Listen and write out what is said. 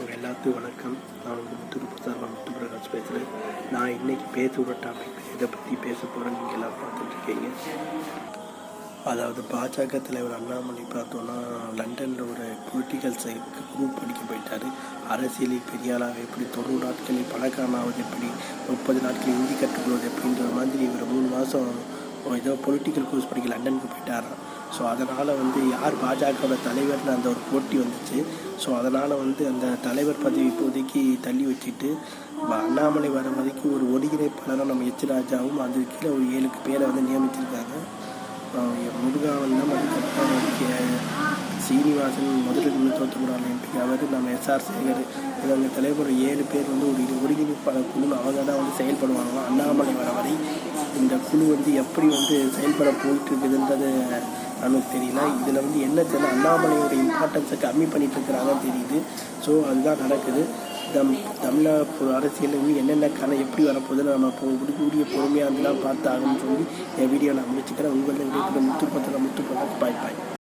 உங்கள் எல்லாத்துக்கும் வணக்கம். நான் உங்கள் முத்துக்கு சார்பா முத்து பிரகாஷ் பேசுகிறேன் நான் இன்னைக்கு பேச டாபிக் இதை பற்றி பேச போகிறேன் நீங்கள் எல்லாம் பார்த்துட்டு இருக்கீங்க. அதாவது பாஜக தலைவர் அண்ணாமலை பார்த்தோன்னா லண்டனில் ஒரு பொலிட்டிக்கல் குரூப் படிக்க போயிட்டார். அரசியலில் பெரிய ஆளாக எப்படி தொண்ணூறு நாட்களில் பணக்காரனாவது எப்படி முப்பது நாட்களில் இந்தி கற்றுக்கொள்வது எப்படின்ற மாதிரி இவர் மூணு மாதம் ஏதோ பொலிட்டிக்கல் கோர்ஸ் படிக்க லண்டனுக்கு போயிட்டாராம் ஸோ அதனால் வந்து யார் பாஜகவோட தலைவர்னு அந்த ஒரு போட்டி வந்துச்சு. ஸோ அதனால் வந்து அந்த தலைவர் பதவி இப்போதைக்கு தள்ளி வச்சுட்டு அண்ணாமலை வர வரைக்கும் ஒரு ஒருங்கிணைப்பாளராக நம்ம எச் ராஜாவும் அது கீழே ஒரு ஏழுக்கு பேரை வந்து நியமிச்சிருக்காங்க. ஆஹ் அதுக்கப்புறம் சீனிவாசன் முதலில் நின்று தோற்றுக்கூடாது எம்பி அவர் நம்ம எஸ்ஆர் சேகர் இவங்க தலைவர் ஏழு பேர் வந்து ஒரு ஒருங்கிணைப்பாளர் குழு அவங்க தான் வந்து செயல்படுவாங்க. அண்ணாமலை வர வரை இந்த குழு வந்து எப்படி வந்து செயல்பட போயிட்டு இருக்குதுன்றது நமக்கு தெரியல. இதில் வந்து என்ன தெரியல அண்ணாமலையோட இம்பார்ட்டன்ஸை கம்மி பண்ணிட்டு இருக்கிறாங்கன்னு தெரியுது. ஸோ அதுதான் நடக்குது. தம் தமிழ்நாடு அரசியலில் வந்து என்னென்ன கண எப்படி வரப்போகுதுன்னு நம்ம இப்போ கூடிய பொறுமையாக அதெல்லாம் பார்த்து ஆகணும்னு சொல்லி என் வீடியோ நான் முடிச்சுக்கிறேன். உங்களுடைய முத்துப்பத்தில் முத்து முத்து பாய் பாய்